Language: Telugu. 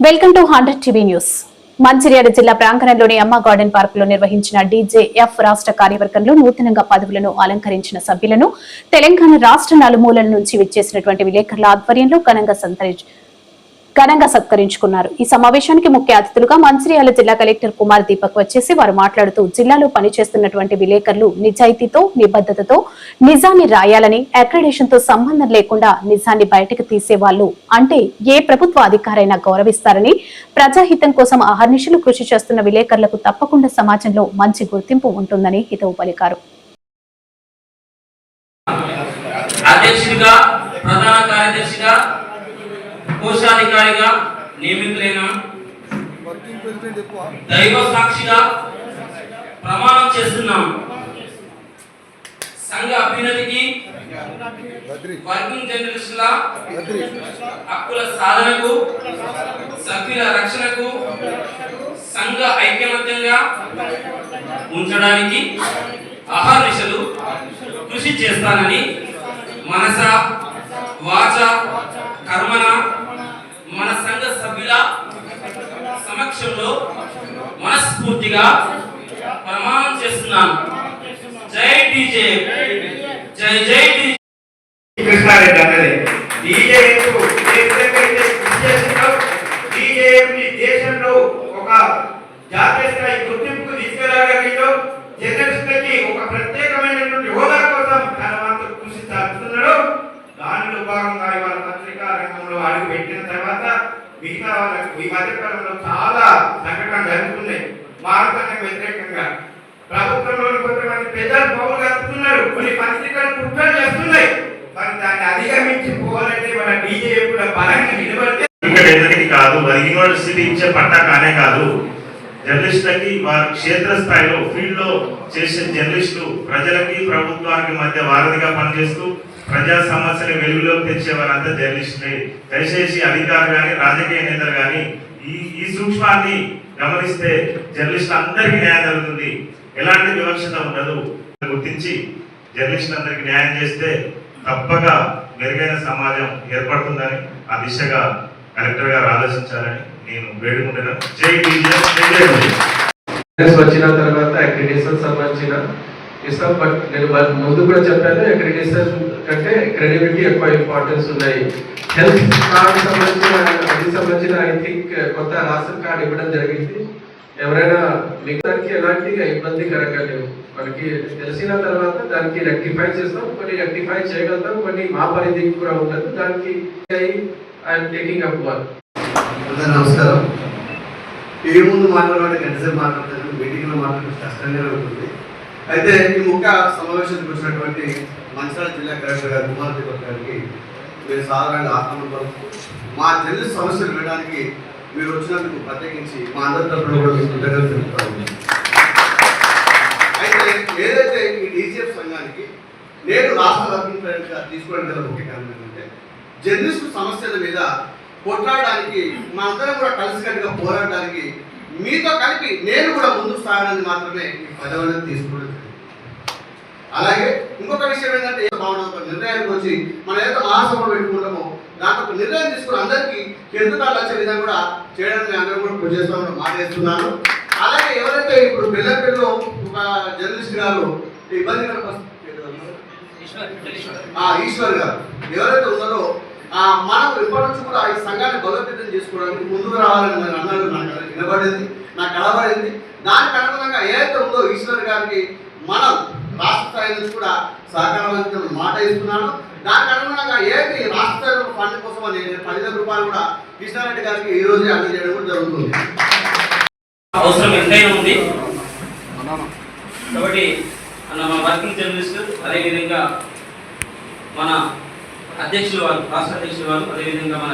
Welcome to hundred TV news. Mancherial జిల్లా ప్రాంగణంలోని అమ్మ గార్డెన్ పార్క్లో నిర్వహించిన డీజేఎఫ్ రాష్ట్ర కార్యవర్గంలో నూతనంగా పదవులను అలంకరించిన సభ్యులను తెలంగాణ రాష్ట్ర నలుమూలల నుంచి విచ్చేసినటువంటి విలేకరుల ఆధ్వర్యంలో ఘనంగా సంతరించారు ఘనంగా సత్కరించుకున్నారు. ఈ సమావేశానికి ముఖ్య అతిథులుగా మంచిర్యాల జిల్లా కలెక్టర్ కుమార్ దీపక్ వచ్చేసి వారు మాట్లాడుతూ జిల్లాలో పనిచేస్తున్నటువంటి విలేకరులు నిజాయితీతో నిబద్ధతతో నిజాన్ని రాయాలని అక్రిడేషన్తో సంబంధం లేకుండా నిజాన్ని బయటకు తీసేవాళ్ళు అంటే ఏ ప్రభుత్వ అధికారైనా గౌరవిస్తారని ప్రజాహితం కోసం అహర్నిశలు కృషి చేస్తున్న విలేకరులకు తప్పకుండా సమాజంలో మంచి గుర్తింపు ఉంటుందని హితవు పలికారు. అధ్యక్షుడిగా ప్రధాన కార్యదర్శిగా కోశాధికారిగా నియమితులైన దైవ సాక్షిగా ప్రమాణం చేస్తున్నాం. సంఘ అభ్యున్నతికి వర్కింగ్ జర్నలిస్టుల హక్కుల సాధనకు సభ్యుల రక్షణకు సంఘ ఐక్యమత్యంగా ఉంచడానికి అహర్నిశలు కృషి చేస్తానని మనస వాచ కర్మన మన సంఘ సభ్యుల సమక్షంలో మనస్ఫూర్తిగా ప్రమాణం చేస్తున్నాను. జై డీజే. జై జై డీజే. కృష్ణారెడ్డి అన్నది. డీజే దేశంలో ఒక జాతీయ స్థాయి గుర్తింపుకు తీసుకురాగలిగిందో జర్నలిస్టులకి ఒక ప్రత్యేకమైనటువంటి హోదా కోసం తన వంతు కృషి సాగుతున్నాడు దానిలో భాగంగా ఇవాళ పత్రికా రంగంలో అడుగు పెట్టిన తర్వాత మిగతా వాళ్ళకు ఈ మధ్యకాలంలో చాలా సంఘటనలు జరుగుతున్నాయి. మారుతానికి వ్యతిరేకంగా. ప్రభుత్వంలోని కొంతమంది పెద్దలు పౌరులు కలుపుతున్నారు కొన్ని పత్రికలు కుట్రలు చేస్తున్నాయి. మరి దాన్ని అధిగమించి పోవాలంటే మన బీజేపీ కూడా బలంగా నిలబడితే ఇక్కడ ఎవరికి కాదు. మరి యూనివర్సిటీ ఇచ్చే పట్టా కానే కాదు. జర్నలిస్టులకి వారి క్షేత్ర స్థాయిలో ఫీల్డ్లో చేసే జర్నలిస్టులు ప్రజలకి ప్రభుత్వానికి మధ్య వారధిగా పనిచేస్తూ ప్రజా సమస్యలు వెలుగులోకి తెచ్చే వారంతా జర్నలిస్టులే దయచేసి అధికారులు కానీ రాజకీయ నేతలు కానీ ఈ ఈ సూక్ష్మాన్ని గమనిస్తే జర్నలిస్టులు అందరికీ న్యాయం జరుగుతుంది. ఎలాంటి వివక్షత ఉండదు. గుర్తించి జర్నలిస్టులందరికీ న్యాయం చేస్తే తప్పక మెరుగైన సమాజం ఏర్పడుతుందని ఆ దిశగా కలెక్టర్ గారు ఆలోచించాలని నేను వేడుకుంటున్నాను జై వచ్చిన తర్వాత అక్రిడేషన్ సంబంధించిన ఇస్తాం బట్ నేను ముందు కూడా చెప్పాను అక్రిడేషన్ కంటే క్రెడిబిలిటీ ఎక్కువ ఇంపార్టెన్స్ ఉన్నాయి. హెల్త్ కార్డ్ సంబంధించిన అది సంబంధించిన ఐ థింక్ కొత్త రాషన్ కార్డు ఇవ్వడం జరిగింది. ఎవరైనా మిగతానికి ఎలాంటి ఇబ్బందికరంగా లేవు. మనకి తెలిసిన తర్వాత దానికి రెక్టిఫై చేస్తాం కొన్ని రెక్టిఫై చేయగలుగుతాం కొన్ని మా పరిధికి కూడా ఉండదు. దానికి ఐఎమ్ టేకింగ్ అప్ వన్ నమస్కారం. ఏ ముందు మాట్లాడే ఎంతసేపు మాట్లాడతాను మీటింగ్లో మాట్లాడడం కష్టంగానే ఉంటుంది. అయితే ఈ ముఖ్య సమావేశానికి వచ్చినటువంటి మంచిర్యాల జిల్లా కలెక్టర్ గారు కుమార్ దీపక్ గారికి మీరు సాధారణంగా ఆహ్వానం మా జిల్లా సమస్యలు వినడానికి మీరు వచ్చినందుకు ప్రత్యేకించి మా అందరి తరఫున కూడా మీకు కృతజ్ఞతలు తెలుపుతాను. అయితే ఏదైతే ఈ డీజీఎఫ్ సంఘానికి నేను రాష్ట్ర వర్కింగ్ తీసుకోవడం గల ముఖ్య కారణం ఏంటంటే జర్నలిస్టు సమస్యల మీద కొట్లాడడానికి మా అందరం కూడా కలిసికట్టుగా పోరాడడానికి మీతో కలిపి నేను కూడా ముందుకు సాగడానికి మాత్రమే ఈ పదవులను తీసుకోవడం. అలాగే ఇంకొక విషయం ఏంటంటే భావన ఒక నిర్ణయానికి వచ్చి మనం ఏదైతే మహాసభ పెట్టుకుంటామో దాంట్లో ఒక నిర్ణయం తీసుకుని అందరికీ ఎందుకాలు వచ్చే విధంగా కూడా చేయడానికి అందరూ కూడా కృషి చేస్తామని మాట చేస్తున్నాను. అలాగే ఎవరైతే ఇప్పుడు పిల్లపిల్లలో ఒక జర్నలిస్ట్ గారు ఆ ఈశ్వర్ గారు ఎవరైతే ఉన్నారో ఆ మనం ఇప్పటి నుంచి కూడా ఈ సంఘాన్ని బలోపేతం చేసుకోవడానికి ముందుకు రావాలని అది వినబడింది నాకు కనబడింది. దానికి అనుగుణంగా ఏదైతే ఉందో ఈశ్వర్ గారికి మనం రాష్ట్ర స్థాయి నుంచి కూడా సహకారం అందించిన మాట ఇస్తున్నాను. దానికి అనుగుణంగా ఏది రాష్ట్ర స్థాయిలో ఫండ్ కోసం అని నేను పదివేల రూపాయలు కూడా కృష్ణారెడ్డి గారికి ఈ రోజే అందజేయడం కూడా జరుగుతుంది. అవసరం ఎంతైనా ఉంది. కాబట్టి మన వర్కింగ్ జర్నలిస్ట్ అదేవిధంగా మన అధ్యక్షులు వారు రాష్ట్ర అధ్యక్షులు వారు అదేవిధంగా మన